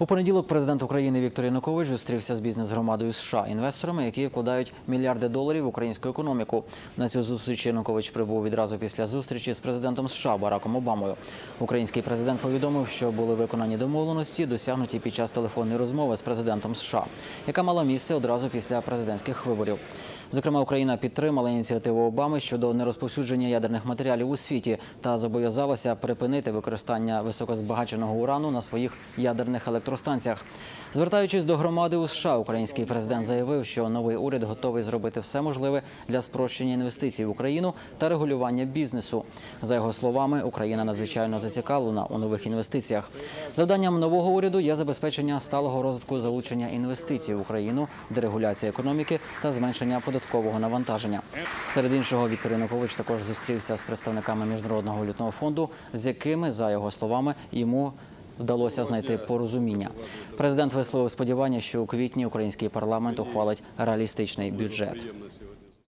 У понеділок президент України Віктор Янукович зустрівся з бізнес-громадою США, інвесторами, які вкладають мільярди доларів в українську економіку. На цю зустріч Янукович прибув відразу після зустрічі з президентом США Бараком Обамою. Український президент повідомив, що були виконані домовленості, досягнуті під час телефонної розмови з президентом США, яка мала місце одразу після президентських виборів. Зокрема, Україна підтримала ініціативу Обами щодо нерозповсюдження ядерних матеріалів у світі та зобов'язалася припинити використання високозбагаченого урану на своїх ядерних електростанціях. Звертаючись до громади у США, український президент заявив, що новий уряд готовий зробити все можливе для спрощення інвестицій в Україну та регулювання бізнесу. За його словами, Україна надзвичайно зацікавлена у нових інвестиціях. Завданням нового уряду є забезпечення сталого розвитку залучення інвестицій в Україну, дерегуляція економіки та зменшення податкового навантаження. Серед іншого, Віктор Янукович також зустрівся з представниками міжнародного валютного фонду, з якими, за його словами, йому вдалося знайти порозуміння. Президент висловив сподівання, що у квітні український парламент ухвалить реалістичний бюджет.